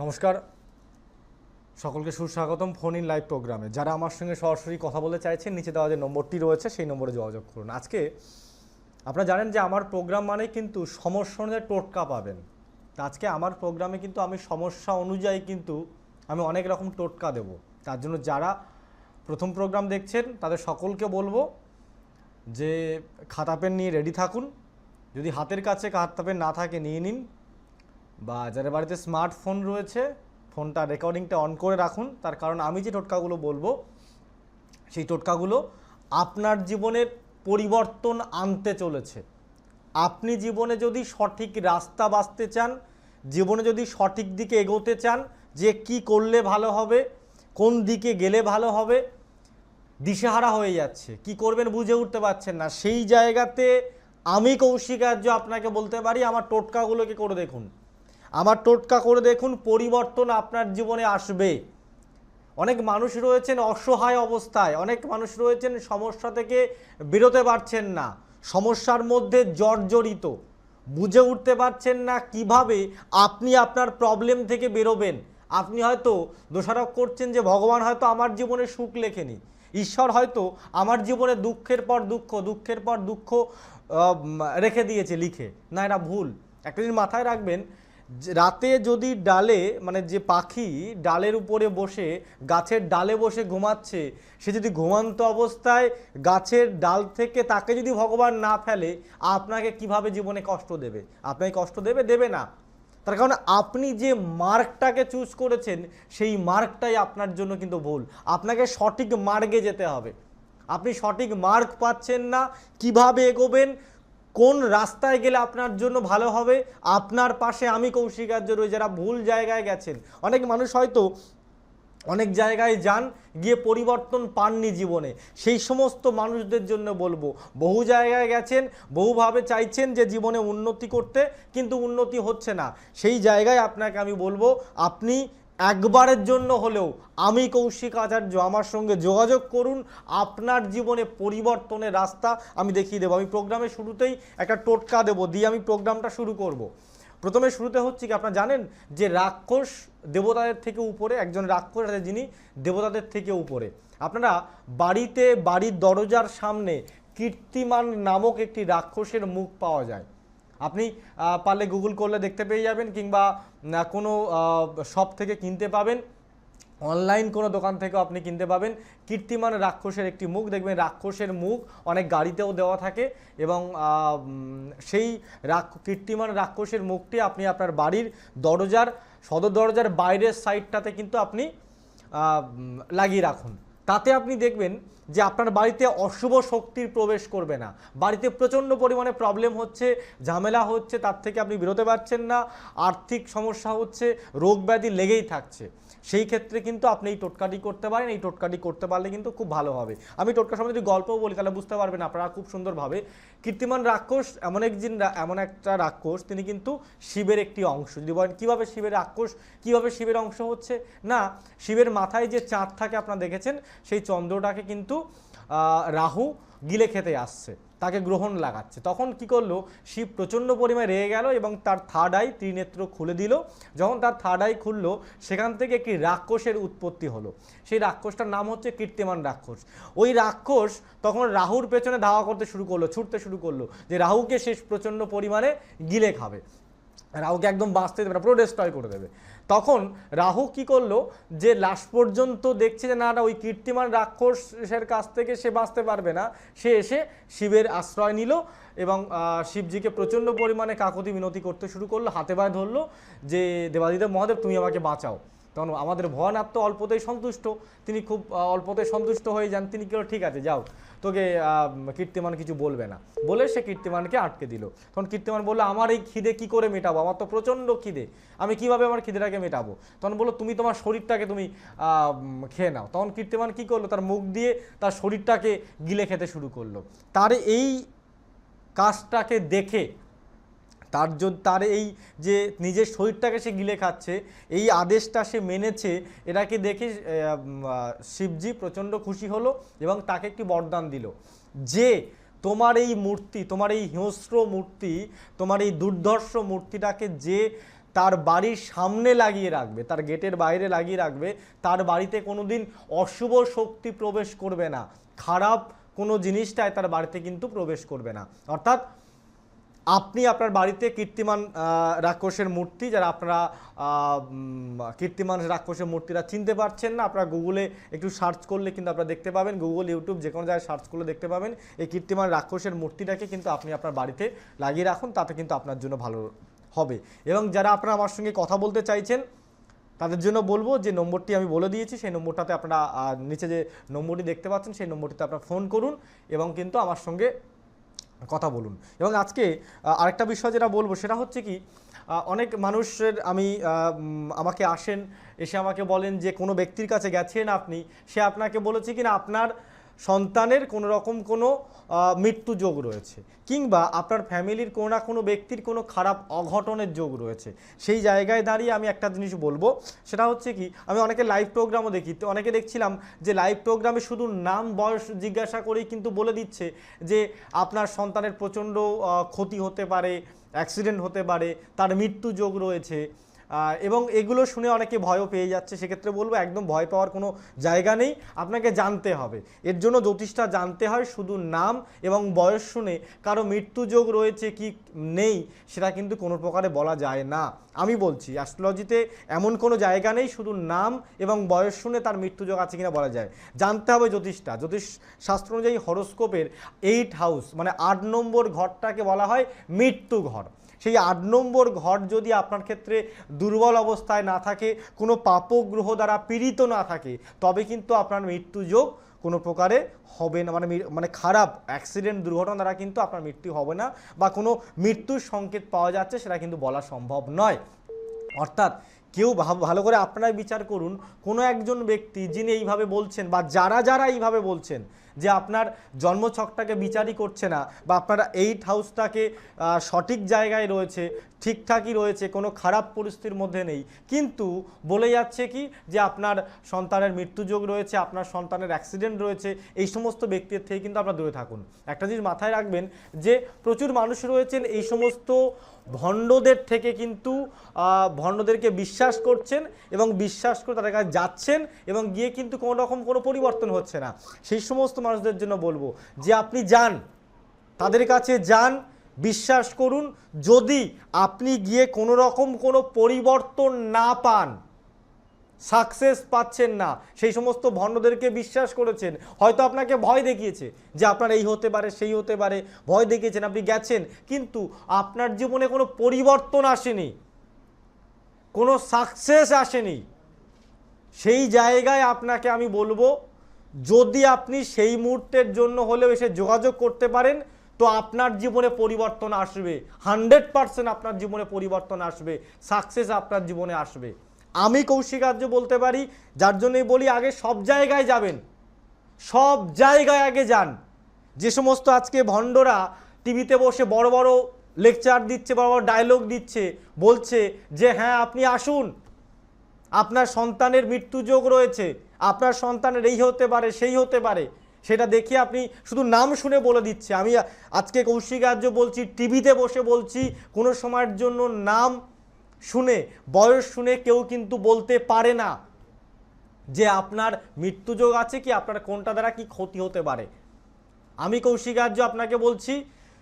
নমস্কার। সকলকে সুস্বাগতম ফোন ইন লাইভ প্রোগ্রামে। যারা আমার সঙ্গে সরাসরি কথা বলতে চাইছেন, নিচে দেওয়া যে নম্বরটি রয়েছে, সেই নম্বরে যোগাযোগ করুন। আজকে আপনারা জানেন যে আমার প্রোগ্রাম মানে কিন্তু সমস্যা অনুযায়ী টোটকা পাবেন। আজকে আমার প্রোগ্রামে কিন্তু আমি সমস্যা অনুযায়ী কিন্তু আমি অনেক রকম টোটকা দেব। তার জন্য যারা প্রথম প্রোগ্রাম দেখছেন, তাদের সকলকে বলব যে খাতা পেন নিয়ে রেডি থাকুন। যদি হাতের কাছে খাতা পেন না থাকে, নিয়ে নিন। বা যাদের বাড়িতে স্মার্টফোন রয়েছে ফোনটা রেকর্ডিংটা অন করে রাখুন। তার কারণ আমি যে টোটকাগুলো বলব, সেই টোটকাগুলো আপনার জীবনের পরিবর্তন আনতে চলেছে। আপনি জীবনে যদি সঠিক রাস্তা বাঁচতে চান, জীবনে যদি সঠিক দিকে এগোতে চান, যে কি করলে ভালো হবে, কোন দিকে গেলে ভালো হবে, দিশেহারা হয়ে যাচ্ছে। কি করবেন বুঝে উঠতে পারছেন না। সেই জায়গাতে আমি কৌশিকার্য আপনাকে বলতে পারি, আমার টোটকাগুলোকে করে দেখুন। আমার টোটকা করে দেখুন, পরিবর্তন আপনার জীবনে আসবে। অনেক মানুষ রয়েছেন অসহায় অবস্থায়, অনেক মানুষ রয়েছেন সমস্যা থেকে বেরোতে পারছেন না, সমস্যার মধ্যে জর্জরিত। বুঝে উঠতে পারছেন না কীভাবে আপনি আপনার প্রবলেম থেকে বেরোবেন। আপনি হয়তো দোষারোপ করছেন যে, ভগবান হয়তো আমার জীবনে সুখ লেখেনি। ঈশ্বর হয়তো আমার জীবনে দুঃখের পর দুঃখ, দুঃখের পর দুঃখ রেখে দিয়েছে লিখে। না, এটা ভুল। একটা জিনিস মাথায় রাখবেন রাতে যদি ডালে মানে যে পাখি ডালের উপরে বসে, গাছের ডালে বসে ঘুমাচ্ছে, সে যদি ঘুমান্ত অবস্থায় গাছের ডাল থেকে তাকে যদি ভগবান না ফেলে, আপনাকে কীভাবে জীবনে কষ্ট দেবে? আপনাকে কষ্ট দেবে? দেবে না। তার কারণ আপনি যে মার্কটাকে চুজ করেছেন, সেই মার্কটাই আপনার জন্য কিন্তু ভুল। আপনাকে সঠিক মার্গে যেতে হবে। আপনি সঠিক মার্ক পাচ্ছেন না, কীভাবে এগোবেন কোন রাস্তায় গেলে আপনার জন্য ভালো হবে? আপনার পাশে আমি কৌশিকার্য রয়ে যারা ভুল জায়গায় গেছেন। অনেক মানুষ হয়তো অনেক জায়গায় যান, গিয়ে পরিবর্তন পাননি জীবনে। সেই সমস্ত মানুষদের জন্য বলব, বহু জায়গায় গেছেন, বহুভাবে চাইছেন যে জীবনে উন্নতি করতে, কিন্তু উন্নতি হচ্ছে না। সেই জায়গায় আপনাকে আমি বলব, আপনি একবারের জন্য হলেও আমি কৌশিক আচার্য, আমার সঙ্গে যোগাযোগ করুন। আপনার জীবনে পরিবর্তনের রাস্তা আমি দেখিয়ে দেবো। আমি প্রোগ্রামের শুরুতেই একটা টোটকা দেবো, দিয়ে আমি প্রোগ্রামটা শুরু করব। প্রথমে শুরুতে হচ্ছে কি, আপনারা জানেন যে রাক্ষস দেবতাদের থেকে উপরে, একজন রাক্ষস আছে যিনি দেবতাদের থেকে উপরে। আপনারা বাড়িতে বাড়ির দরজার সামনে কীর্তিমান নামক একটি রাক্ষসের মুখ পাওয়া যায়। আপনি পারলে গুগল করলে দেখতে পেয়ে যাবেন কিংবা কোনো শপ থেকে কিনতে পাবেন। অনলাইন কোনো দোকান থেকেও আপনি কিনতে পাবেন। কীর্তিমান রাক্ষসের একটি মুখ দেখবেন। রাক্ষসের মুখ অনেক গাড়িতেও দেওয়া থাকে এবং সেই রাক, কীর্তিমান রাক্ষসের মুখটি আপনি আপনার বাড়ির দরজার, সদর দরজার বাইরের সাইডটাতে কিন্তু আপনি লাগিয়ে রাখুন। তাতে আপনি দেখবেন যে আপনার বাড়িতে অশুভ শক্তির প্রবেশ করবে না। বাড়িতে প্রচণ্ড পরিমাণে প্রবলেম হচ্ছে, ঝামেলা হচ্ছে, তার থেকে আপনি বেরোতে পারছেন না, আর্থিক সমস্যা হচ্ছে, রোগ ব্যাধি লেগেই থাকছে। সেই ক্ষেত্রে কিন্তু আপনি এই টোটকাটি করতে পারেন, এই টোটকাটি করতে পারলে কিন্তু খুব ভালো হবে। আমি টোটকা সম্বন্ধে যদি গল্পও বলি, তাহলে বুঝতে পারবেন আপনারা খুব সুন্দরভাবে। কীর্তিমান রাক্ষস এমন একজন এমন একটা রাক্ষস, তিনি কিন্তু শিবের একটি অংশ। যদি বলেন, কীভাবে শিবের রাক্ষস, কীভাবে শিবের অংশ হচ্ছে? না, শিবের মাথায় যে চাঁদ থাকে, আপনারা দেখেছেন, সেই চন্দ্রটাকে কিন্তু রাহু গিলে খেতে আসছে। তাকে গ্রহণ লাগাচ্ছে। তখন কি করল? শিব প্রচণ্ড পরিমাণে রেগে গেল এবং তার থার্ড আই ত্রিনেত্র খুলে দিল। যখন তার থার্ড আই খুললো, সেখান থেকে একটি রাক্ষসের উৎপত্তি হলো। সেই রাক্ষসটার নাম হচ্ছে কীর্তিমান রাক্ষস। ওই রাক্ষস তখন রাহুর পেছনে ধাওয়া করতে শুরু করল, ছুটতে শুরু করল যে রাহুকে শেষ প্রচণ্ড পরিমাণে গিলে খাবে। রাহুকে একদম বাঁচতে দেবে না, পুরো করে দেবে। তখন রাহু কি করল? যে লাস্ট পর্যন্ত দেখছে যে না না, ওই কীর্তিমান রাক্ষসের কাছ থেকে সে বাঁচতে পারবে না, সে এসে শিবের আশ্রয় নিল এবং শিবজিকে প্রচণ্ড পরিমাণে কাকতি মিনতি করতে শুরু করল, হাতে পায়ে ধরলো যে, দেবাদিদেব মহাদেব, তুমি আমাকে বাঁচাও। তখন আমাদের ভয়ানাথ তো অল্পতেই সন্তুষ্ট। তিনি খুব অল্পতেই সন্তুষ্ট হয়ে যান। তিনি কেউ, ঠিক আছে, যাও। তোকে কীর্তিমান কিছু বলবে না। বলে সে কীর্তিমানকে আটকে দিল। তখন কীর্তিমান বলল, আমার এই খিদে কি করে মেটাবো? আমার তো প্রচণ্ড খিদে। আমি কীভাবে আমার খিদেটাকে মেটাবো? তখন বলল, তুমি তোমার শরীরটাকে তুমি খেয়ে নাও। তখন কীর্তিমান কি করল? তার মুখ দিয়ে তার শরীরটাকে গিলে খেতে শুরু করল। তার এই কাজটাকে দেখে তার জন্য তার এই যে নিজের শরীরটাকে সে গিলে খাচ্ছে, এই আদেশটা সে মেনেছে, এটাকে দেখে শিবজি প্রচণ্ড খুশি হলো এবং তাকে একটি বরদান দিল। যে তোমার এই মূর্তি, তোমার এই হিংস্র মূর্তি, তোমার এই দুর্ধর্ষ মূর্তিটাকে যে তার বাড়ির সামনে লাগিয়ে রাখবে, তার গেটের বাইরে লাগিয়ে রাখবে, তার বাড়িতে কোনোদিন অশুভ শক্তি প্রবেশ করবে না। খারাপ কোনো জিনিসটাই তার বাড়িতে কিন্তু প্রবেশ করবে না। অর্থাৎ আপনি আপনার বাড়িতে কীর্তিমান রাক্ষসের মূর্তি, যারা আপনারা কীর্তিমান রাক্ষসের মূর্তিরা চিনতে পারছেন না, আপনারা গুগলে একটু সার্চ করলে কিন্তু আপনারা দেখতে পাবেন, গুগল, ইউটিউব, যে কোনো জায়গায় সার্চ করলে দেখতে পাবেন, এই কীর্তিমান রাক্ষসের মূর্তিটাকে কিন্তু আপনি আপনার বাড়িতে লাগিয়ে রাখুন, তাতে কিন্তু আপনার জন্য ভালো হবে। এবং যারা আপনারা আমার সঙ্গে কথা বলতে চাইছেন, তাদের জন্য বলব যে নম্বরটি আমি বলে দিয়েছি, সেই নম্বরটাতে আপনারা নিচে যে নম্বরটি দেখতে পাচ্ছেন, সেই নম্বরটিতে আপনারা ফোন করুন এবং কিন্তু আমার সঙ্গে কথা বলুন। এবং আজকে আরেকটা বিষয় যেটা বলব সেটা হচ্ছে কি অনেক মানুষের আমি আমাকে আসেন, এসে আমাকে বলেন যে কোনো ব্যক্তির কাছে গেছেন আপনি, সে আপনাকে বলেছে কি না আপনার সন্তানের কোনো রকম কোনো মৃত্যু যোগ রয়েছে কিংবা আপনার ফ্যামিলির কোনো না কোনো ব্যক্তির কোনো খারাপ অঘটনের যোগ রয়েছে। সেই জায়গায় দাঁড়িয়ে আমি একটা জিনিস বলব, সেটা হচ্ছে কি, আমি অনেকে লাইভ প্রোগ্রামও দেখি। তো অনেকে দেখছিলাম যে লাইভ প্রোগ্রামে শুধু নাম, বয়স জিজ্ঞাসা করেই কিন্তু বলে দিচ্ছে যে আপনার সন্তানের প্রচণ্ড ক্ষতি হতে পারে অ্যাক্সিডেন্ট হতে পারে, তার মৃত্যু যোগ রয়েছে। এবং এগুলো শুনে অনেকে ভয়ও পেয়ে যাচ্ছে। সেক্ষেত্রে বলব, একদম ভয় পাওয়ার কোনো জায়গা নেই। আপনাকে জানতে হবে। এর জন্য জ্যোতিষটা জানতে হয় শুধু নাম এবং বয়স শুনে। কারও মৃত্যু যোগ রয়েছে কি নেই, সেটা কিন্তু কোনো প্রকারে বলা যায় না। আমি বলছি অ্যাস্ট্রোলজিতে এমন কোনো জায়গা নেই, শুধু নাম এবং বয়স শুনে তার মৃত্যু যোগ আছে কিনা বলা যায়। জানতে হবে জ্যোতিষটা। জ্যোতিষ শাস্ত্র অনুযায়ী হরোস্কোপের এইট হাউস মানে আট নম্বর ঘরটাকে বলা হয় মৃত্যু ঘর। সেই আট নম্বর ঘর যদি আপনার ক্ষেত্রে দুর্বল অবস্থায় না থাকে, কোনো পাপগ্রহ দ্বারা পীড়িত না থাকে, তবে কিন্তু আপনার মৃত্যু যোগ কোনো প্রকারে হবে না। মানে মানে খারাপ অ্যাক্সিডেন্ট দুর্ঘটনা দ্বারা কিন্তু আপনার মৃত্যু হবে না বা কোনো মৃত্যুর সংকেত পাওয়া যাচ্ছে সেটা কিন্তু বলা সম্ভব নয়। অর্থাৎ কেউ ভালো করে আপনারাই বিচার করুন, কোনো একজন ব্যক্তি যিনি এইভাবে বলছেন বা যারা যারা এইভাবে বলছেন যে আপনার জন্মছকটাকে বিচারই করছে না বা আপনারা এইট হাউসটাকে সঠিক জায়গায় রয়েছে, ঠিকঠাকই রয়েছে, কোনো খারাপ পরিস্থিতির মধ্যে নেই। কিন্তু বলে যাচ্ছে কি যে আপনার সন্তানের মৃত্যুযোগ রয়েছে, আপনার সন্তানের অ্যাক্সিডেন্ট রয়েছে, এই সমস্ত ব্যক্তির থেকে কিন্তু আপনারা দূরে থাকুন। একটা জিনিস মাথায় রাখবেন যে প্রচুর মানুষ রয়েছেন, এই সমস্ত ভণ্ডদের থেকে কিন্তু ভণ্ডদেরকে বিশ্বাস করছেন এবং বিশ্বাস করে তাদের কাছে যাচ্ছেন এবং গিয়ে কিন্তু কোনো রকম কোনো পরিবর্তন হচ্ছে না। সেই সমস্ত মানুষদের জন্য বলব যে আপনি যান, তাদের কাছে যান, বিশ্বাস করুন, যদি আপনি গিয়ে কোনো রকম কোনো পরিবর্তন না পান সাকসেস পাচ্ছেন না, সেই সমস্ত ভণ্ডদেরকে বিশ্বাস করেছেন, হয়তো আপনাকে ভয় দেখিয়েছে যে আপনার এই হতে পারে, সেই হতে পারে, ভয় দেখিয়েছেন, আপনি গেছেন, কিন্তু আপনার জীবনে কোনো পরিবর্তন আসেনি, কোনো সাকসেস আসেনি, সেই জায়গায় আপনাকে আমি বলব যদি আপনি সেই মুহূর্তের জন্য হলেও এসে যোগাযোগ করতে পারেন, তো আপনার জীবনে পরিবর্তন আসবে। হান্ড্রেড পার্সেন্ট আপনার জীবনে পরিবর্তন আসবে। সাকসেস আপনার জীবনে আসবে। আমি কৌশিকার্য বলতে পারি, যার জন্যই বলি, আগে সব জায়গায় যাবেন। সব জায়গায় আগে যান। যে সমস্ত আজকে ভণ্ডরা টিভিতে বসে বড় বড় লেকচার দিচ্ছে, বড় বড় ডায়লগ দিচ্ছে, বলছে যে হ্যাঁ আপনি আসুন। আপনার সন্তানের মৃত্যুযোগ রয়েছে। আপনার সন্তানের এই হতে পারে, সেই হতে পারে। সেটা দেখে আপনি শুধু নাম শুনে বলে দিচ্ছে। আমি আজকে কৌশিক আর্য বলছি, টিভিতে বসে বলছি, কোনো সময়ের জন্য নাম শুনে, বয়স শুনে কেউ কিন্তু বলতে পারে না যে আপনার মৃত্যুযোগ আছে কি, আপনার কোনটা দ্বারা কি ক্ষতি হতে পারে। আমি কৌশিক আর্য আপনাকে বলছি,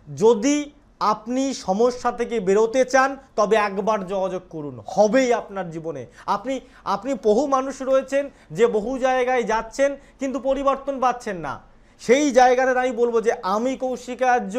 যদি আপনি সমস্যা থেকে বেরোতে চান, তবে একবার যোগাযোগ করুন। হবেই আপনার জীবনে। আপনি আপনি বহু মানুষ রয়েছেন যে বহু জায়গায় যাচ্ছেন, কিন্তু পরিবর্তন পাচ্ছেন না। সেই জায়গাতে আমি বলব যে আমি কৌশিক আর্য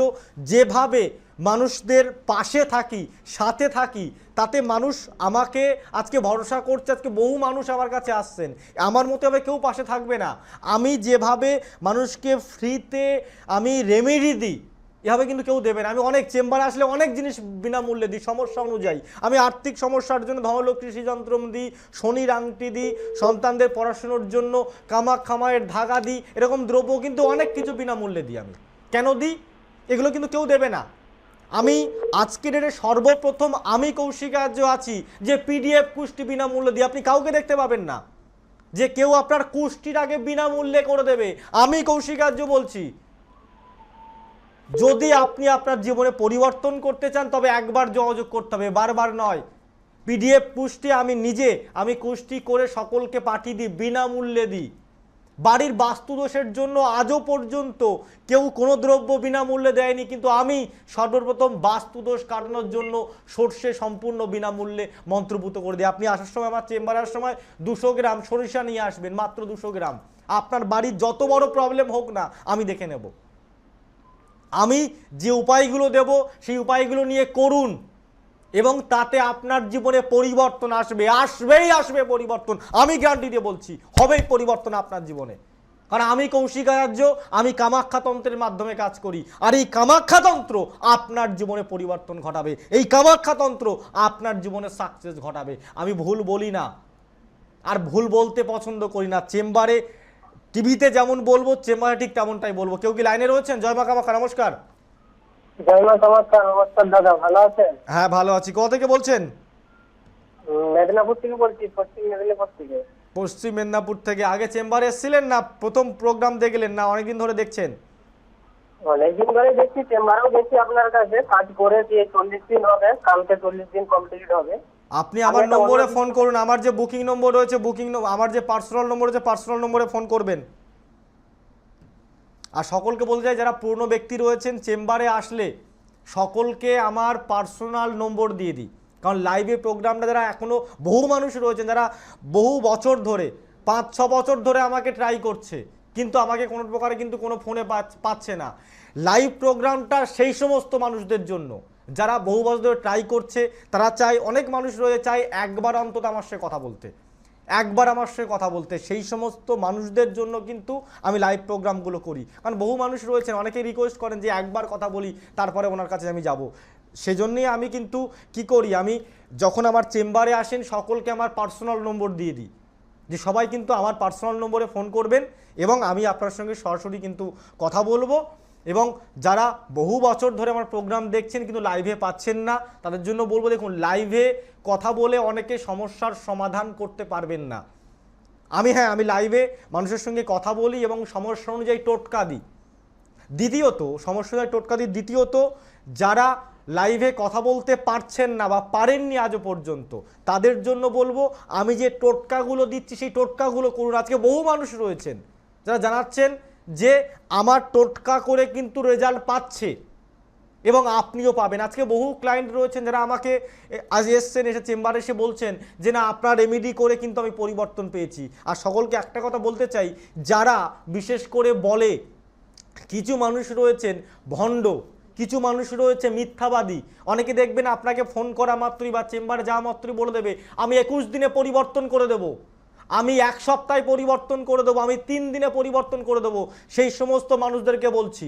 যেভাবে মানুষদের পাশে থাকি, সাথে থাকি, তাতে মানুষ আমাকে আজকে ভরসা করছে, আজকে বহু মানুষ আমার কাছে আসছেন। আমার মতো হবে কেউ পাশে থাকবে না। আমি যেভাবে মানুষকে ফ্রিতে আমি রেমেডি দিই এভাবে কিন্তু কেউ দেবে না। আমি অনেক চেম্বারে আসলে অনেক জিনিস বিনামূল্যে দিই সমস্যা অনুযায়ী। আমি আর্থিক সমস্যার জন্য ধনলোক কৃষি যন্ত্রম দিই শনির আংটি দিই, সন্তানদের পড়াশুনোর জন্য কামাক খামায়ের ধাগা দিই, এরকম দ্রব্য কিন্তু অনেক কিছু বিনামূল্যে দিই আমি। কেন দিই? এগুলো কিন্তু কেউ দেবে না। আমি আজকের ডেটে সর্বপ্রথম আমি কৌশিকার্য আছি যে পিডিএফ কুষ্টি বিনামূল্যে দিই। আপনি কাউকে দেখতে পাবেন না। যে কেউ আপনার কুষ্টির আগে বিনামূল্যে করে দেবে। আমি কৌশিকার্য বলছি। যদি আপনি আপনার জীবনে পরিবর্তন করতে চান, তবে একবার যোগাযোগ করতে হবে। বারবার নয়। পিডিএফ পুষ্টি আমি নিজে, আমি কুষ্টি করে সকলকে পাঠিয়ে দিই, বিনামূল্যে দিই। বাড়ির বাস্তুদোষের জন্য আজও পর্যন্ত কেউ কোনো দ্রব্য বিনামূল্যে দেয়নি, কিন্তু আমি সর্বপ্রথম বাস্তুদোষ কাটানোর জন্য সর্ষে সম্পূর্ণ বিনামূল্যে মন্ত্রভূত করে দিই। আপনি আসার সময়, আমার চেম্বারে আসার সময় দুশো গ্রাম সরিষা নিয়ে আসবেন, মাত্র দুশো গ্রাম। আপনার বাড়ির যত বড় প্রবলেম হোক না, আমি দেখে নেব। আমি যে উপায়গুলো দেব, সেই উপায়গুলো নিয়ে করুন। এবং তাতে আপনার জীবনে পরিবর্তন আসবে, আসবেই আসবে পরিবর্তন। আমি গ্যারান্টি দিয়ে বলছি, হবেই পরিবর্তন আপনার জীবনে। কারণ আমি কৌশিকার্য আমি কামাখ্যাতন্ত্রের মাধ্যমে কাজ করি। আর এই কামাখ্যাতন্ত্র আপনার জীবনে পরিবর্তন ঘটাবে। এই কামাখ্যাতন্ত্র আপনার জীবনে সাকসেস ঘটাবে। আমি ভুল বলি না। আর ভুল বলতে পছন্দ করি না। চেম্বারে টিভিতে যেমন বলব চেম্বারে ঠিক তেমনটাই বলব। কেউ কি লাইনে রয়েছেন? জয় মা কামাখ্যা নমস্কার। জয় মা নমস্কার নমস্কার দাদা ভালো আছেন? হ্যাঁ ভালো আছি। কোথা থেকে বলছেন? মেদিনীপুর থেকে বলছি পশ্চিম মেদিনীপুর থেকে। পশ্চিম মেদিনীপুর থেকে। আগে চেম্বারে এসেছিলেন না? প্রথম প্রোগ্রাম দেখলেন না? অনেকদিন ধরে দেখছেন? অনেকদিন ধরে দেখছি চেম্বারেও গেছি আপনার কাছে। কাজ করেছি চল্লিশ দিন হবে। কালকে চল্লিশ দিন কমপ্লিট হবে। আপনি আমার নম্বরে ফোন করুন আমার যে বুকিং নম্বর রয়েছে বুকিং আমার যে পার্সোনাল নম্বর রয়েছে পার্সোনাল নম্বরে ফোন করবেন। আর সকলকে বলতে চাই যারা পুরনো ব্যক্তি রয়েছেন চেম্বারে আসলে সকলকে আমার পার্সোনাল নম্বর দিয়ে দিই। কারণ লাইভে প্রোগ্রামটা যারা এখনও বহু মানুষ রয়েছেন যারা বহু বছর ধরে পাঁচ ছ বছর ধরে আমাকে ট্রাই করছে কিন্তু আমাকে কোনো প্রকারে কিন্তু কোনো ফোনে পাচ- পাচ্ছে না। লাইভ প্রোগ্রামটা সেই সমস্ত মানুষদের জন্য। যারা বহু বছর ধরে ট্রাই করছে, তারা চায়, অনেক মানুষ রয়েছে, চায় একবার অন্তত আমার সাথে কথা বলতে। একবার আমার সঙ্গে কথা বলতে। সেই সমস্ত মানুষদের জন্য কিন্তু আমি লাইভ প্রোগ্রামগুলো করি। কারণ বহু মানুষ রয়েছেন অনেকে রিকোয়েস্ট করেন যে একবার কথা বলি, তারপরে ওনার কাছে আমি যাব। সেজন্যই আমি কিন্তু কি করি, আমি যখন আমার চেম্বারে আসেন, সকলকে আমার পার্সোনাল নম্বর দিয়ে দিই। যে সবাই কিন্তু আমার পার্সোনাল নম্বরে ফোন করবেন এবং আমি আপনার সঙ্গে সরাসরি কিন্তু কথা বলব। এবং যারা বহু বছর ধরে আমার প্রোগ্রাম দেখছেন কিন্তু লাইভে পাচ্ছেন না, তাদের জন্য বলব দেখুন লাইভে কথা বলে অনেকে সমস্যার সমাধান করতে পারবেন না। আমি হ্যাঁ আমি লাইভে মানুষের সঙ্গে কথা বলি এবং সমস্যা অনুযায়ী টোটকা দিই। দ্বিতীয়ত, সমস্যা অনুযায়ী টোটকা দিই, দ্বিতীয়ত, যারা লাইভে কথা বলতে পারছেন না বা পারেননি আজও পর্যন্ত, তাদের জন্য বলব, আমি যে টোটকাগুলো দিচ্ছি, সেই টোটকাগুলো করুন। আজকে বহু মানুষ রয়েছেন, যারা জানাচ্ছেন যে আমার টোটকা করে কিন্তু রেজাল্ট পাচ্ছে এবং আপনিও পাবেন। আজকে বহু ক্লায়েন্ট রয়েছেন যারা আমাকে আজ এসছেন, এসে চেম্বারে এসে বলছেন যে, না, আপনার রেমেডি করে কিন্তু আমি পরিবর্তন পেয়েছি। আর সকলকে একটা কথা বলতে চাই, যারা বিশেষ করে বলে, কিছু মানুষ রয়েছেন ভণ্ড, কিছু মানুষ রয়েছে মিথ্যাবাদী। অনেকে দেখবেন আপনাকে ফোন করা মাত্রই বা চেম্বারে যাওয়া মাত্রই বলে দেবে, আমি একুশ দিনে পরিবর্তন করে দেবো। আমি এক সপ্তাহে পরিবর্তন করে দেবো, আমি তিন দিনে পরিবর্তন করে দেবো, সেই সমস্ত মানুষদেরকে বলছি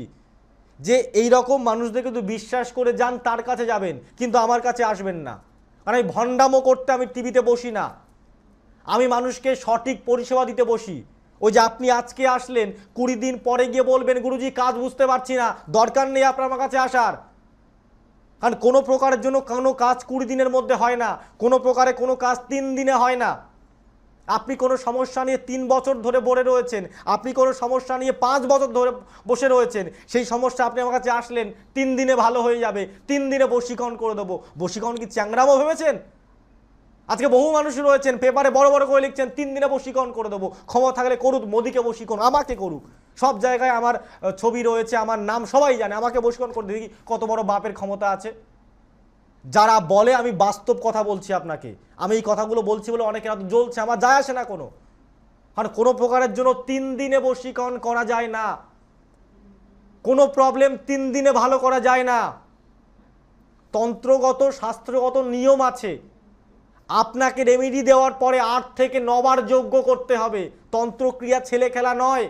যে এই রকম মানুষদের কিন্তু বিশ্বাস করে যান, তার কাছে যাবেন, কিন্তু আমার কাছে আসবেন না। কারণ আমি ভণ্ডামো করতে আমি টিভিতে বসি না। আমি মানুষকে সঠিক পরিষেবা দিতে বসি। ওই যে আপনি আজকে আসলেন, কুড়ি দিন পরে গিয়ে বলবেন, গুরুজি, কাজ বুঝতে পারছি না, দরকার নেই আপনার আমার কাছে আসার। কারণ কোনো প্রকারের জন্য কোনো কাজ কুড়ি দিনের মধ্যে হয় না, কোনো প্রকারে কোনো কাজ তিন দিনে হয় না। আপনি কোনো সমস্যা নিয়ে তিন বছর ধরে বসে রয়েছেন, আপনি কোনো সমস্যা নিয়ে পাঁচ বছর ধরে বসে রয়েছেন, সেই সমস্যা আপনি আমার কাছে আসলেন, তিন দিনে ভালো হয়ে যাবে, তিন দিনে বশীকরণ করে দেবো। বশীকরণ কি চ্যাংরামো ভেবেছেন? আজকে বহু মানুষ রয়েছেন, পেপারে বড় বড় করে লিখছেন, তিন দিনে বশীকরণ করে দেবো। ক্ষমতা থাকলে করুক, মোদিকে বশীকরণ, আমাকে করুক। সব জায়গায় আমার ছবি রয়েছে, আমার নাম সবাই জানে, আমাকে বশীকরণ করে দেখি কত বড় বাপের ক্ষমতা আছে। যারা বলে আমি বাস্তব কথা বলছি আপনাকে, আমি এই কথাগুলো বলছি বলে অনেকে জ্বলছে, আমার যায় আসে না কোনো। কারণ কোনো প্রকারের জন্য তিন দিনে বশীকরণ করা যায় না। কোনো প্রবলেম তিন দিনে ভালো করা যায় না। তন্ত্রগত, শাস্ত্রগত নিয়ম আছে। আপনাকে রেমেডি দেওয়ার পরে আট থেকে নবার যোগ্য করতে হবে। তন্ত্রক্রিয়া ছেলে খেলা নয়।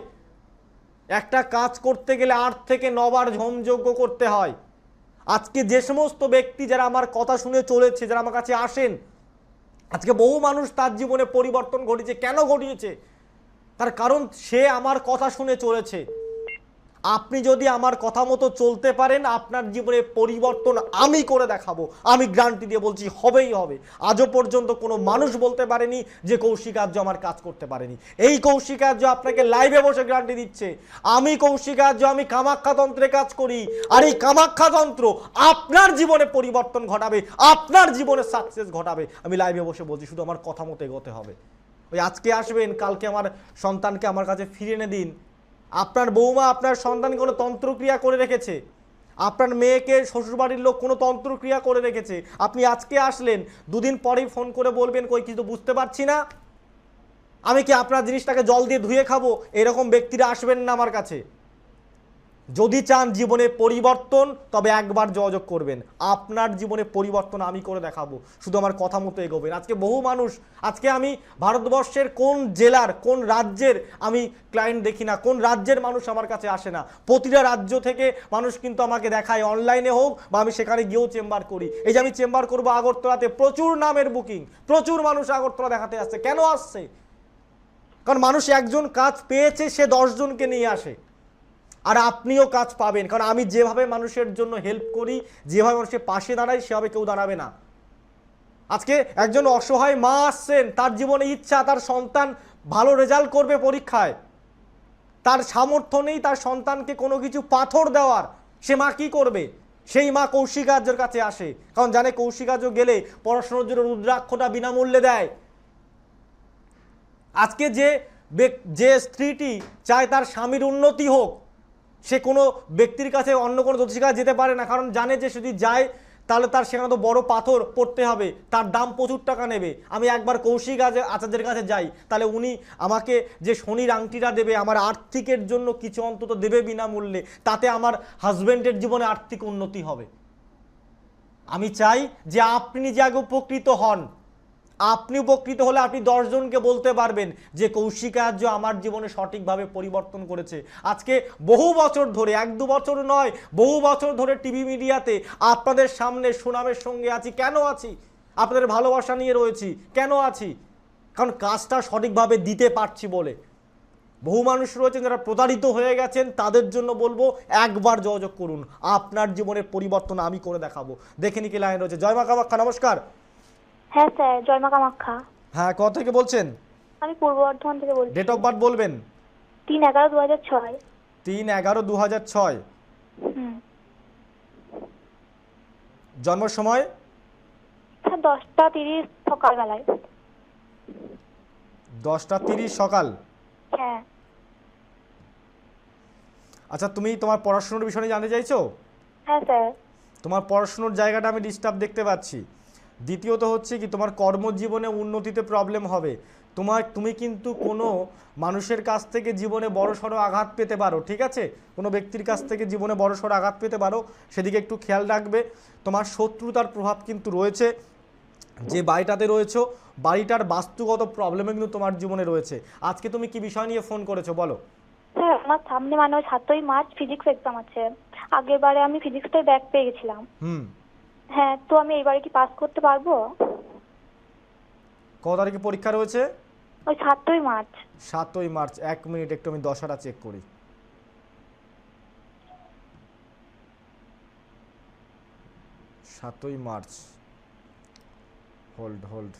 একটা কাজ করতে গেলে আট থেকে নবার হোমযজ্ঞ করতে হয়। আজকে যে সমস্ত ব্যক্তি যারা আমার কথা শুনে চলেছে, যারা আমার কাছে আসেন, আজকে বহু মানুষ তার জীবনে পরিবর্তন ঘটিয়েছে। কেন ঘটিয়েছে? তার কারণ সে আমার কথা শুনে চলেছে। আপনি যদি আমার কথা মতো চলতে পারেন, আপনার জীবনে পরিবর্তন আমি করে দেখাবো। আমি গ্যারান্টি দিয়ে বলছি, হবেই হবে। আজও পর্যন্ত কোনো মানুষ বলতে পারেনি যে কৌশিকার্য আমার কাজ করতে পারেনি। এই কৌশিকার্য আপনাকে লাইভে বসে গ্যারান্টি দিচ্ছে। আমি কৌশিকার্য, আমি কামাখ্যা তন্ত্রে কাজ করি। আর এই কামাখ্যা তন্ত্র আপনার জীবনে পরিবর্তন ঘটাবে, আপনার জীবনে সাকসেস ঘটাবে। আমি লাইভে বসে বলছি, শুধু আমার কথা মতো এগোতে হবে। ওই আজকে আসবেন, কালকে আমার সন্তানকে আমার কাছে ফিরিয়ে এনে দিন। আপনার বৌমা আপনার সন্তান কোনো তন্ত্রক্রিয়া করে রেখেছে? আপনার মেয়েকে শ্বশুরবাড়ির লোক কোনো তন্ত্রক্রিয়া করে রেখেছে? আপনি আজকে আসলেন, দুদিন পরেই ফোন করে বলবেন, কই, কিছু বুঝতে পারছি না। আমি কি আপনার জিনিসটাকে জল দিয়ে ধুয়ে খাব? এরকম ব্যক্তিরা আসবেন না আমার কাছে। যদি চান জীবনে পরিবর্তন, তবে একবার যোগাযোগ করবেন। আপনার জীবনে পরিবর্তন আমি করে দেখাবো। শুধু আমার কথা মতো এগোবেন। আজকে বহু মানুষ, আজকে আমি ভারতবর্ষের কোন জেলার, কোন রাজ্যের আমি ক্লায়েন্ট দেখি না, কোন রাজ্যের মানুষ আমার কাছে আসে না। প্রতিটা রাজ্য থেকে মানুষ কিন্তু আমাকে দেখায় অনলাইনে হোক বা আমি সেখানে গিয়েও চেম্বার করি। এই যে আমি চেম্বার করব আগরতলাতে, প্রচুর নামের বুকিং প্রচুর মানুষ আগরতলা দেখাতে আসছে। কেন আসছে? কারণ মানুষ একজন কাজ পেয়েছে, সে দশজনকে নিয়ে আসে। আর আপনিও কাজ পাবেন। কারণ আমি যেভাবে মানুষের জন্য হেল্প করি, যেভাবে মানুষের পাশে দাঁড়াই, সেভাবে কেউ দাঁড়াবে না। আজকে একজন অসহায় মা আসছেন, তার জীবনে ইচ্ছা, তার সন্তান ভালো রেজাল্ট করবে পরীক্ষায়। তার সামর্থ্য নেই, তার সন্তানকে কোনো কিছু পাথর দেওয়ার। সে মা কি করবে? সেই মা কৌশিকার্যের কাছে আসে। কারণ জানে কৌশিকার্য গেলে পড়াশোনার জন্য রুদ্রাক্ষটা বিনামূল্যে দেয়। আজকে যে যে স্ত্রীটি চায় তার স্বামীর উন্নতি হোক সে কোনো ব্যক্তির কাছে অন্য কোনো জ্যোতিষীর কাছে যেতে পারে না, কারণ জানে যে যদি যায়, তাহলে তার সেখানে তো বড় পাথর পড়তে হবে, তার দাম প্রচুর টাকা নেবে। আমি একবার কৌশিক আজ- আচার্যের কাছে যাই, তাহলে উনি আমাকে যে শনির আংটিটা দেবে, আমার আর্থিকের জন্য কিছু অন্তত দেবে বিনামূল্যে, তাতে আমার হাজব্যান্ডের জীবনে আর্থিক উন্নতি হবে। আমি চাই যে আপনি যে আগে উপকৃত হন আপনি উপকৃত হলে আপনি দশজনকে বলতে পারবেন যে কৌশিকার্য আমার জীবনে সঠিকভাবে পরিবর্তন করেছে। আজকে বহু বছর ধরে, এক দু বছর নয়, বহু বছর ধরে টিভি মিডিয়াতে আপনাদের সামনে সুনামের সঙ্গে আছি। কেন আছি? আপনাদের ভালোবাসা নিয়ে রয়েছি। কেন আছি? কারণ কাজটা সঠিকভাবে দিতে পারছি বলে। বহু মানুষ রয়েছেন যারা প্রতারিত হয়ে গেছেন, তাদের জন্য বলব একবার যোগাযোগ করুন। আপনার জীবনের পরিবর্তন আমি করে দেখাবো। দেখে নিকে লাইন রয়েছে। জয় মা কামাখ্যা, নমস্কার। হ্যাঁ স্যার জয়মা কামাখ্যা হ্যাঁ ক থেকে বলছেন? আমি পূর্ব বর্ধমান থেকে বলছি। ডেট অফ বার্থ বলবেন? তিন এগারো দু হাজার ছয়। তিন এগারো দু হাজার ছয়। হুম। জন্ম সময়? স্যার দশটা তিরিশ সকালবেলায়। দশটা তিরিশ সকাল? হ্যাঁ। আচ্ছা তুমি তোমার পড়াশোনার বিষয়ে জানতে চাইছো? হ্যাঁ স্যার। তোমার পড়াশোনার জায়গাটা আমি ডিস্টার্ব দেখতে পাচ্ছি। দ্বিতীয়ত হচ্ছে কি তোমার কর্মজীবনে উন্নতিতে প্রবলেম হবে। তোমার তুমি কিন্তু কোনো মানুষের কাছ থেকে জীবনে বড় সড়ো আঘাত পেতে পারো ঠিক আছে? কোনো ব্যক্তির কাছ থেকে জীবনে বড় সড়ো আঘাত পেতে পারো সেদিকে একটু খেয়াল রাখবে। তোমার শত্রুতার প্রভাব কিন্তু রয়েছে। যে বাড়িটাতে রয়েছো বাড়িটার বাস্তুগত প্রবলেমে কিন্তু তোমার জীবনে রয়েছে। আজকে তুমি কি বিষয় নিয়ে ফোন করেছ বলো? স্যার আমার সামনে মানে সাতই মার্চ ফিজিক্স এক্সাম আছে। আগের বারে আমি ফিজিক্সটাই ব্যাক পেয়ে গেছিলাম। হুম। হ্যাঁ তো আমি এইবারে কি পাস করতে পারব? কত তারিখে পরীক্ষা রয়েছে? ওই সাতই মার্চ। সাতই মার্চ এক মিনিট একটু আমি দশাটা চেক করি। সাতই মার্চ। হোল্ড হোল্ড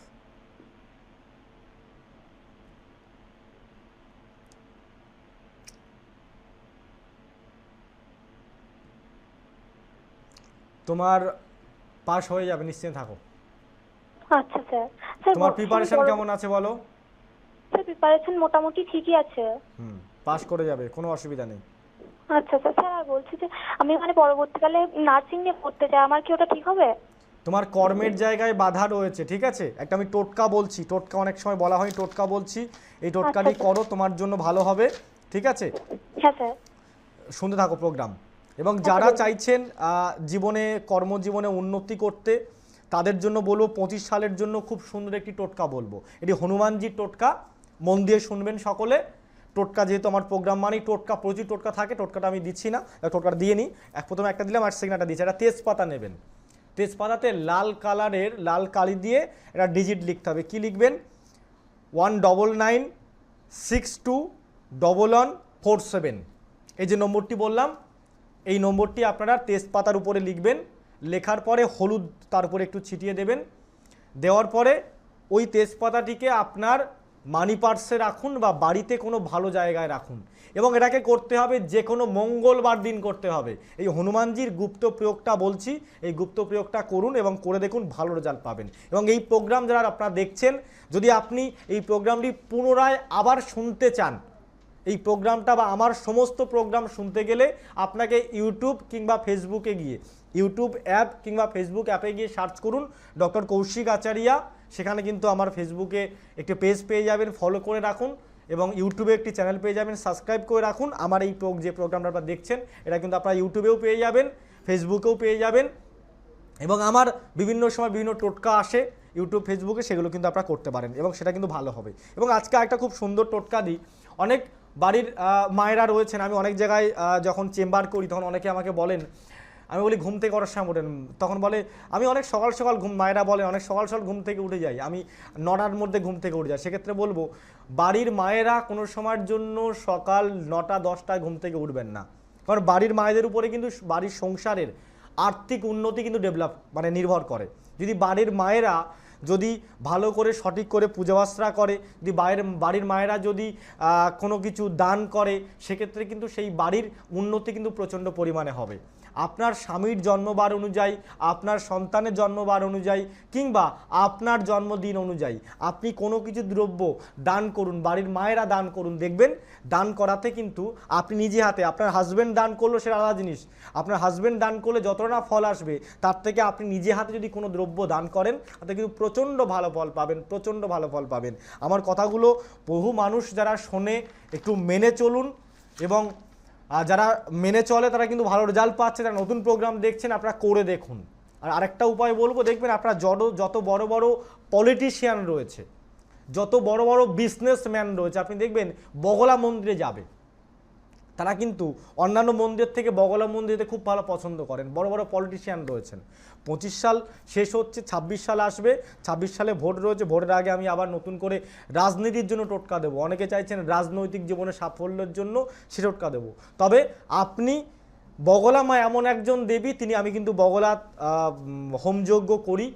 তোমার পাস হয়ে যাবে নিশ্চিন্ত থাকো। আচ্ছা স্যার। তোমার প্রিপারেশন কেমন আছে বলো? স্যার প্রিপারেশন মোটামুটি ঠিকই আছে। হুম পাস করে যাবে কোনো অসুবিধা নেই। আচ্ছা স্যার স্যার আর বলছি যে আমি মানে পরবর্তীকালে নার্সিং নিয়ে পড়তে চাই আমার কি ওটা ঠিক হবে? তোমার কর্মের জায়গায় বাধা রয়েছে ঠিক আছে? একটা আমি টোটকা বলছি টোটকা অনেক সময় বলা হয় টোটকা বলছি। এই টোটকাটি আচ্ছা। করো তোমার জন্য ভালো হবে ঠিক আছে? হ্যাঁ স্যার। শুনতে থাকো প্রোগ্রাম এবং যারা চাইছেন জীবনে কর্মজীবনে উন্নতি করতে তাদের জন্য বলব পঁচিশ সালের জন্য খুব সুন্দর একটি টোটকা বলব। এটি হনুমানজির টোটকা। মন দিয়ে শুনবেন সকলে। টোটকা যেহেতু আমার প্রোগ্রাম মানেই টোটকা প্রচুর টোটকা থাকে টোটকাটা আমি দিচ্ছি না। টোটকাটা দিয়ে নিই। এক প্রথমে একটা দিলাম আর সেকেন্ড একটা দিচ্ছি। একটা তেজপাতা নেবেন। তেজপাতাতে লাল কালারের লাল কালি দিয়ে একটা ডিজিট লিখতে হবে। কী লিখবেন? One double nine six two double one four seven. এই যে নম্বরটি বললাম এই নম্বরটি আপনারা তেজপাতার উপরে লিখবেন, লেখার পরে হলুদ তার উপরে একটু ছিটিয়ে দেবেন। দেওয়ার পরে ওই তেজপাতাটিকে আপনার মানি পার্সে রাখুন বা বাড়িতে কোনো ভালো জায়গায় রাখুন। এবং এটাকে করতে হবে যে কোনো মঙ্গলবার দিন করতে হবে। এই হনুমানজির গুপ্ত প্রয়োগটা বলছি, এই গুপ্ত প্রয়োগটা করুন এবং করে দেখুন ভালো রেজাল্ট পাবেন। এবং এই প্রোগ্রাম যারা আপনারা দেখছেন, যদি আপনি এই প্রোগ্রামটি পুনরায় আবার শুনতে চান এই প্রোগ্রামটা বা আমার সমস্ত প্রোগ্রাম শুনতে গেলে আপনাকে ইউটিউব কিংবা ফেসবুকে গিয়ে, ইউটিউব অ্যাপ কিংবা ফেসবুক অ্যাপে গিয়ে সার্চ করুন ডক্টর কৌশিক আচারিয়া। সেখানে কিন্তু আমার ফেসবুকে একটি পেজ পেয়ে যাবেন ফলো করে রাখুন এবং ইউটিউবে একটি চ্যানেল পেয়ে যাবেন সাবস্ক্রাইব করে রাখুন। আমার এই যে প্রোগ্রামটা আপনারা দেখছেন, এটা কিন্তু আপনারা ইউটিউবেও পেয়ে যাবেন, ফেসবুকেও পেয়ে যাবেন এবং আমার বিভিন্ন সময় বিভিন্ন টোটকা আসে ইউটিউব, ফেসবুকে, সেগুলো কিন্তু আপনারা করতে পারেন এবং সেটা কিন্তু ভালো হবে। এবং আজকে একটা খুব সুন্দর টোটকা দিই। অনেক বাড়ির মায়েরা রয়েছেন। আমি অনেক জায়গায় যখন চেম্বার করি, তখন অনেকে আমাকে বলেন, আমি বলি, ঘুম থেকে করার সময় তখন বলে, আমি অনেক সকাল সকাল ঘুম মায়েরা বলে, অনেক সকাল সকাল ঘুম থেকে উঠে যাই। আমি নটার মধ্যে ঘুম থেকে উঠে যাই। সেক্ষেত্রে বলব, বাড়ির মায়েরা কোনো সময়ের জন্য সকাল নটা দশটায় ঘুম থেকে উঠবেন না। কারণ বাড়ির মায়েদের উপরে কিন্তু বাড়ির সংসারের আর্থিক উন্নতি কিন্তু ডেভেলপ মানে নির্ভর করে। যদি বাড়ির মায়েরা যদি ভালো করে সঠিক করে পূজাবাসরা করে, যদি বাইরের বাড়ির মায়েরা যদি কোনো কিছু দান করে, সেক্ষেত্রে কিন্তু সেই বাড়ির উন্নতি কিন্তু প্রচণ্ড পরিমাণে হবে। আপনার স্বামীর জন্মবার অনুযায়ী, আপনার সন্তানের জন্মবার অনুযায়ী কিংবা আপনার জন্মদিন অনুযায়ী আপনি কোনো কিছু দ্রব্য দান করুন, বাড়ির মায়েরা দান করুন, দেখবেন দান করাতে কিন্তু আপনি নিজে হাতে, আপনার হাজব্যান্ড দান করল সেটা আলাদা জিনিস। আপনার হাজব্যান্ড দান করলে যতটা না ফল আসবে, তার থেকে আপনি নিজে হাতে যদি কোনো দ্রব্য দান করেন, তাতে কিন্তু প্রচণ্ড ভালো ফল পাবেন, প্রচণ্ড ভালো ফল পাবেন। আমার কথাগুলো বহু মানুষ যারা শোনে, একটু মেনে চলুন এবং যারা মেনে চলে, তারা কিন্তু ভালো রেজাল্ট পাচ্ছে, তারা নতুন প্রোগ্রাম দেখছেন, আপনারা করে দেখুন। আর আরেকটা উপায় বলব, দেখবেন আপনার যত যত বড় বড় পলিটিশিয়ান রয়েছে, যত বড় বড় বিজনেসম্যান রয়েছে, আপনি দেখবেন বগলা মন্দিরে যাবে। তারা কিন্তু অন্যান্য মন্দির থেকে বগলা মন্দিরে খুব ভালো পছন্দ করেন, বড় বড় পলিটিশিয়ান রয়েছেন। পঁচিশ সাল শেষ হচ্ছে, ছাব্বিশ সাল আসবে। ছাব্বিশ সালে ভোট রয়েছে, ভোটের আগে আমি আবার নতুন করে রাজনীতির জন্য টোটকা দেবো। অনেকে চাইছেন রাজনৈতিক জীবনে সাফল্যের জন্য সে টোটকা দেবো। তবে আপনি বগলা মা এমন একজন দেবী, তিনি আমি কিন্তু বগলা হোমযজ্ঞ করি।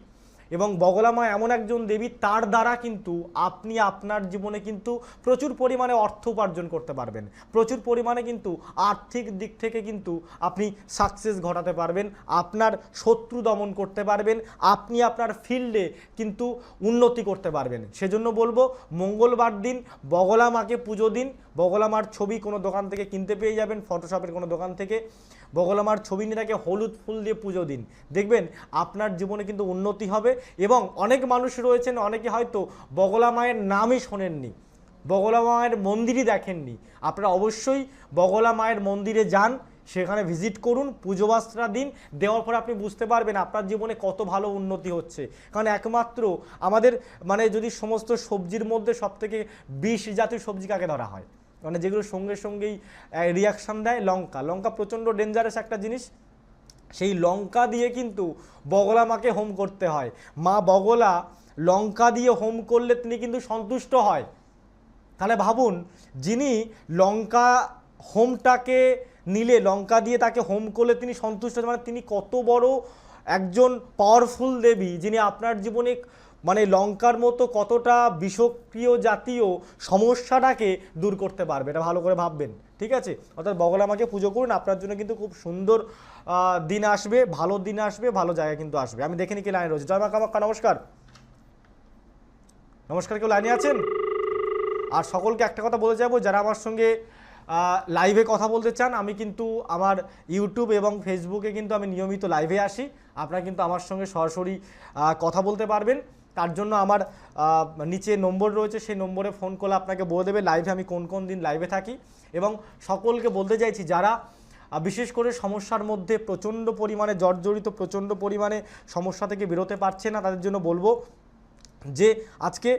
এবং বগলা মা এমন একজন দেবী, তার দ্বারা কিন্তু আপনি আপনার জীবনে কিন্তু প্রচুর পরিমাণে অর্থ উপার্জন করতে পারবেন। প্রচুর পরিমাণে কিন্তু আর্থিক দিক থেকে কিন্তু আপনি সাকসেস ঘটাতে পারবেন, আপনার শত্রু দমন করতে পারবেন, আপনি আপনার ফিল্ডে কিন্তু উন্নতি করতে পারবেন। সেজন্য বলব, মঙ্গলবার দিন বগলা মাকে পুজো দিন। বগলা মার ছবি কোনো দোকান থেকে কিনতে পেয়ে যাবেন ফটোশপের কোনো দোকান থেকে। বগলা মার ছবি নিয়ে তাকে হলুদ ফুল দিয়ে পুজো দিন। দেখবেন আপনার জীবনে কিন্তু উন্নতি হবে এবং অনেক মানুষ রয়েছেন, অনেকে হয়তো বগলা মায়ের নামই শোনেননি, বগলা মায়ের মন্দিরই দেখেননি। আপনারা অবশ্যই বগলা মায়ের মন্দিরে যান, সেখানে ভিজিট করুন পুজো বাস্ত্রা দিন, দেওয়ার পরে আপনি বুঝতে পারবেন আপনার জীবনে কত ভালো উন্নতি হচ্ছে। কারণ একমাত্র আমাদের মানে যদি সমস্ত সবজির মধ্যে সবথেকে বিষ জাতীয় সবজি কাকে ধরা হয়? মানে যেগুলো সঙ্গে সঙ্গেই রিয়াকশান দেয় লঙ্কা। লঙ্কা প্রচণ্ড ডেঞ্জারাস একটা জিনিস। সেই লঙ্কা দিয়ে কিন্তু বগলা মাকে হোম করতে হয়। মা বগলা লঙ্কা দিয়ে হোম করলে তিনি কিন্তু সন্তুষ্ট হয়। তাহলে ভাবুন, যিনি লঙ্কা হোমটাকে নিলে, লঙ্কা দিয়ে তাকে হোম করলে তিনি সন্তুষ্ট। মানে তিনি কত বড় একজন পাওয়ারফুল দেবী, যিনি আপনার জীবনে মানে লঙ্কার মতো কতটা বিষক্রিয় জাতীয় সমস্যাটাকে দূর করতে পারবে, এটা ভালো করে ভাববেন, ঠিক আছে? অর্থাৎ বগলা মাকে পুজো করুন, আপনার জন্য কিন্তু খুব সুন্দর দিন আসবে, ভালো দিন আসবে, ভালো জায়গা কিন্তু আসবে। আমি দেখে নিই কি লাইনে রয়েছে। জয় মা কামাখ্যা নমস্কার। নমস্কার, কেউ লাইনে আছেন? আর সকলকে একটা কথা বলে যাব, যারা আমার সঙ্গে লাইভে কথা বলতে চান, আমি কিন্তু আমার ইউটিউব এবং ফেসবুকে কিন্তু আমি নিয়মিত লাইভে আসি। আপনারা কিন্তু আমার সঙ্গে সরাসরি কথা বলতে পারবেন। তার জন্য আমার নিচে নম্বর রয়েছে, সেই নম্বরে ফোন করলে আপনাকে বলে দেবে লাইভে আমি কোন কোন দিন লাইভে থাকি। এবং সকলকে বলতে চাইছি, যারা বিশেষ করে সমস্যার মধ্যে প্রচণ্ড পরিমাণে, জর্জরিত প্রচণ্ড পরিমাণে সমস্যা থেকে বেরোতে পারছে না, তাদের জন্য বলব যে আজকে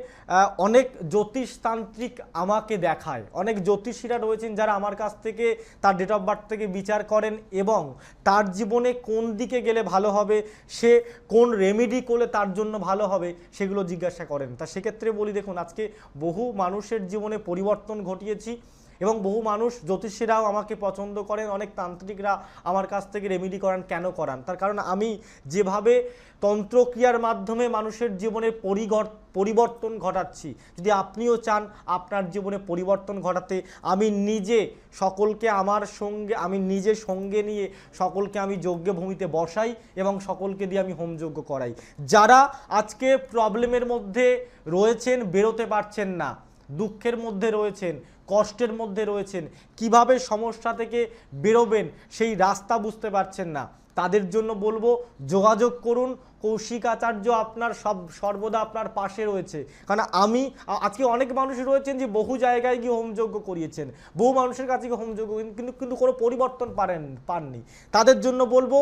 অনেক জ্যোতিষতান্ত্রিক আমাকে দেখায়। অনেক জ্যোতিষীরা রয়েছেন যারা আমার কাছ থেকে তার ডেট অফ বার্থ থেকে বিচার করেন এবং তার জীবনে কোন দিকে গেলে ভালো হবে, সে কোন রেমেডি করলে তার জন্য ভালো হবে, সেগুলো জিজ্ঞাসা করেন। তা সেক্ষেত্রে বলি, দেখুন, আজকে বহু মানুষের জীবনে পরিবর্তন ঘটিয়েছি। এবং বহু মানুষ জ্যোতিষীরাও আমাকে পছন্দ করেন, অনেক তান্ত্রিকরা আমার কাছ থেকে রেমিডি করান, কেন করান? তার কারণ আমি যেভাবে তন্ত্রক্রিয়ার মাধ্যমে মানুষের জীবনে পরিগর পরিবর্তন ঘটাচ্ছি, যদি আপনিও চান আপনার জীবনে পরিবর্তন ঘটাতে, আমি নিজে সকলকে আমার সঙ্গে, আমি নিজে সঙ্গে নিয়ে সকলকে আমি যজ্ঞ ভূমিতে বসাই এবং সকলকে দিয়ে আমি হোমযজ্ঞ করাই। যারা আজকে প্রবলেমের মধ্যে রয়েছেন, বেরোতে পারছেন না দুঃখের মধ্যে রয়েছেন কষ্টের মধ্যে রয়েছেন কীভাবে সমস্যা থেকে বেরোবেন সেই রাস্তা বুঝতে পারছেন না। তাদের জন্য বলব যোগাযোগ করুন কৌশিক আচার্য আপনার সব সর্বদা আপনার পাশে রয়েছে। কারণ আমি আজকে অনেক মানুষ রয়েছেন যে বহু জায়গায় গিয়ে হোমযজ্ঞ করিয়েছেন। বহু মানুষের কাছে গিয়ে করিয়েছেন, কিন্তু কিন্তু কোনো পরিবর্তন পারেন পাননি। তাদের জন্য বলব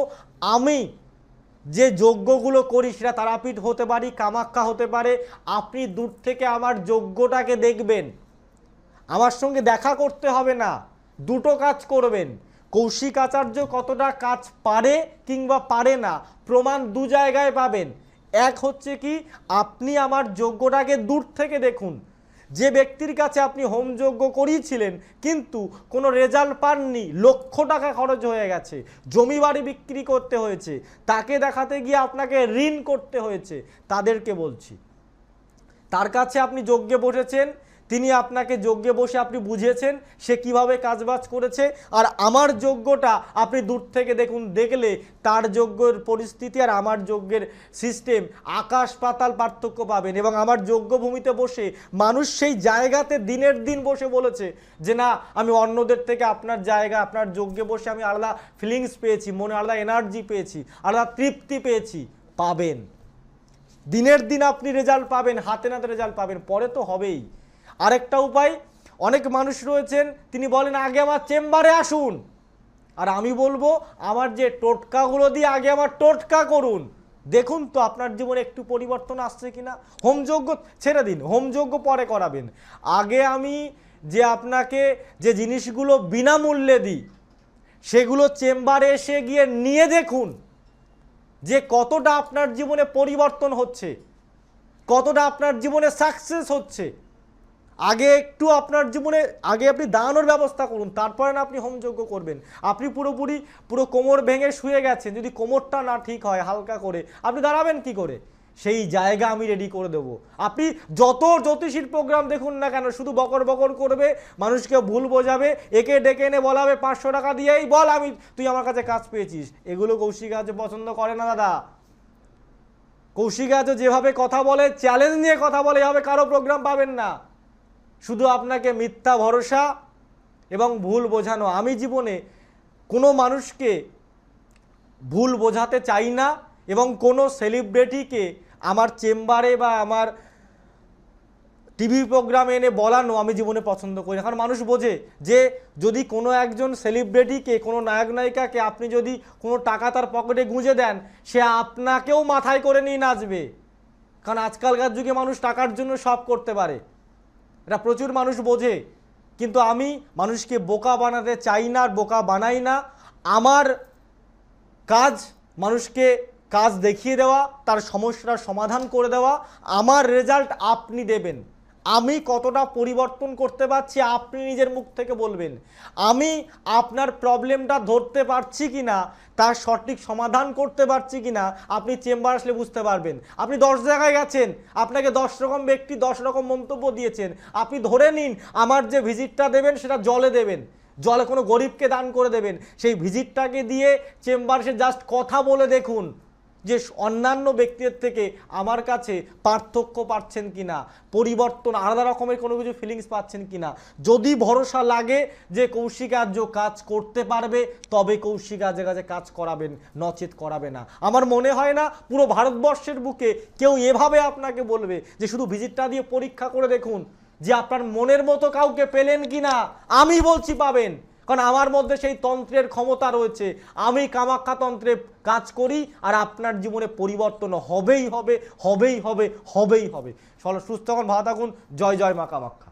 আমি যে যজ্ঞগুলো করি সেটা তারাপীঠ হতে পারি, কামাখ্যা হতে পারে, আপনি দূর থেকে আমার যজ্ঞটাকে দেখবেন। আমার সঙ্গে দেখা করতে হবে না, দুটো কাজ করবেন। কৌশিক আচার্য কতটা কাজ পারে কিংবা পারে না, প্রমাণ দু জায়গায় পাবেন। এক হচ্ছে কি, আপনি আমার যজ্ঞটাকে দূর থেকে দেখুন যে ব্যক্তির কাছে আপনি হোমযজ্ঞ করিয়েছিলেন, কিন্তু কোনো রেজাল্ট পাননি, লক্ষ টাকা খরচ হয়ে গেছে জমি বাড়ি বিক্রি করতে হয়েছে, তাকে দেখাতে গিয়ে আপনাকে ঋণ করতে হয়েছে, তাদেরকে বলছি। তার কাছে আপনি যজ্ঞে বসেছেন তিনি আপনাকে যজ্ঞে বসে আপনি বুঝিয়েছেন সে কীভাবে কাজবাজ করেছে। আর আমার যজ্ঞটা আপনি দূর থেকে দেখুন, দেখলে তার যজ্ঞের পরিস্থিতি আর আমার যজ্ঞের সিস্টেম আকাশ পাতাল পার্থক্য পাবেন। এবং আমার যজ্ঞভূমিতে বসে মানুষ সেই জায়গাতে দিনের দিন বসে বলেছে যে, না, আমি অন্যদের থেকে আপনার জায়গা, আপনার যজ্ঞে বসে আমি আলাদা ফিলিংস পেয়েছি, মনে, আলাদা এনার্জি পেয়েছি, আলাদা তৃপ্তি পেয়েছি। পাবেন। দিনের দিন আপনি রেজাল্ট পাবেন, হাতে নাতে রেজাল্ট পাবেন, পরে তো হবেই। আরেকটা উপায়, অনেক মানুষ রয়েছেন, তিনি বলেন, আগে আমার চেম্বারে আসুন। আর আমি বলব, আমার যে টোটকাগুলো দিয়ে আগে আমার টোটকা করুন। দেখুন তো আপনার জীবনে একটু পরিবর্তন আসছে কিনা। হোমযজ্ঞ ছেড়ে দিন হোমযজ্ঞ পরে করাবেন। আগে আমি যে আপনাকে যে জিনিসগুলো বিনামূল্যে দিই, সেগুলো চেম্বারে এসে গিয়ে নিয়ে দেখুন যে কতটা আপনার জীবনে পরিবর্তন হচ্ছে, কতটা আপনার জীবনে সাকসেস হচ্ছে। আগে একটু আপনার জীবনে, আগে আপনি দাঁড়ানোর ব্যবস্থা করুন, তারপরে না আপনি হোমযজ্ঞ করবেন। আপনি পুরোপুরি, পুরো কোমর ভেঙে শুয়ে গেছেন, যদি কোমরটা না ঠিক হয় হালকা করে, আপনি দাঁড়াবেন কি করে? সেই জায়গা আমি রেডি করে দেবো। আপনি যত জ্যোতিষীর প্রোগ্রাম দেখুন না কেন, শুধু বকর বকর করবে, মানুষকে ভুল বোঝাবে, একে ডেকে এনে বলাবে, পাঁচশো টাকা দিয়েই বল আমি, তুই আমার কাছে কাজ পেয়েছিস। এগুলো কৌশিক আজ পছন্দ করে না দাদা। কৌশিক আজ যেভাবে কথা বলে চ্যালেঞ্জ নিয়ে কথা বলে, এভাবে কারও প্রোগ্রাম পাবেন না। শুধু আপনাকে মিথ্যা ভরসা এবং ভুল বোঝানো। আমি জীবনে কোনো মানুষকে ভুল বোঝাতে চাই না এবং কোনো সেলিব্রিটিকে আমার চেম্বারে বা আমার টিভি প্রোগ্রামে এনে বলানো আমি জীবনে পছন্দ করি কারণ মানুষ বোঝে যে যদি কোনো একজন সেলিব্রিটিকে, কোনো নায়ক নায়িকাকে আপনি যদি কোনো টাকা তার পকেটে গুঁজে দেন, সে আপনাকেও মাথায় করে নিয়ে নাচবে। কারণ আজকালকার যুগে মানুষ টাকার জন্য সব করতে পারে। এটা প্রচুর মানুষ বোঝে। কিন্তু আমি মানুষকে বোকা বানাতে চাই না আর বোকা বানাই না। আমার কাজ মানুষকে কাজ দেখিয়ে দেওয়া, তার সমস্যার সমাধান করে দেওয়া। আমার রেজাল্ট আপনি দেবেন। আমি কতটা পরিবর্তন করতে পারছি আপনি নিজের মুখ থেকে বলবেন। আমি আপনার প্রবলেমটা ধরতে পারছি কি না তার সঠিক সমাধান করতে পারছি কি না আপনি চেম্বার আসলে বুঝতে পারবেন। আপনি দশ জায়গায় গেছেন, আপনাকে দশ রকম ব্যক্তি দশ রকম মন্তব্য দিয়েছেন। আপনি ধরে নিন, আমার যে ভিজিটটা দেবেন সেটা জলে দেবেন। জলে কোনো গরিবকে দান করে দেবেন। সেই ভিজিটটাকে দিয়ে চেম্বারে জাস্ট কথা বলে দেখুন। যে অন্যান্য ব্যক্তির থেকে আমার কাছে পার্থক্য পাচ্ছেন কিনা, পরিবর্তন, আলাদা রকমের কোনো কিছু ফিলিংস পাচ্ছেন কিনা, যদি ভরসা লাগে যে কৌশিক আর্য কাজ করতে পারবে, তবে কৌশিক আর্যের কাছে কাজ করাবেন, নচেত করাবে না। আমার মনে হয় না পুরো ভারতবর্ষের বুকে কেউ এভাবে আপনাকে বলবে যে শুধু ভিজিটটা দিয়ে পরীক্ষা করে দেখুন যে আপনার মনের মতো কাউকে পেলেন কিনা। আমি বলছি পাবেন। কারণ আমার মধ্যে সেই তন্ত্রের ক্ষমতা রয়েছে। আমি কামাখ্যা তন্ত্রে কাজ করি আর আপনার জীবনে পরিবর্তন হবেই হবে হবেই হবে হবেই হবে। সুস্থ এখন ভালো থাকুন। জয় জয় মা কামাখ্যা।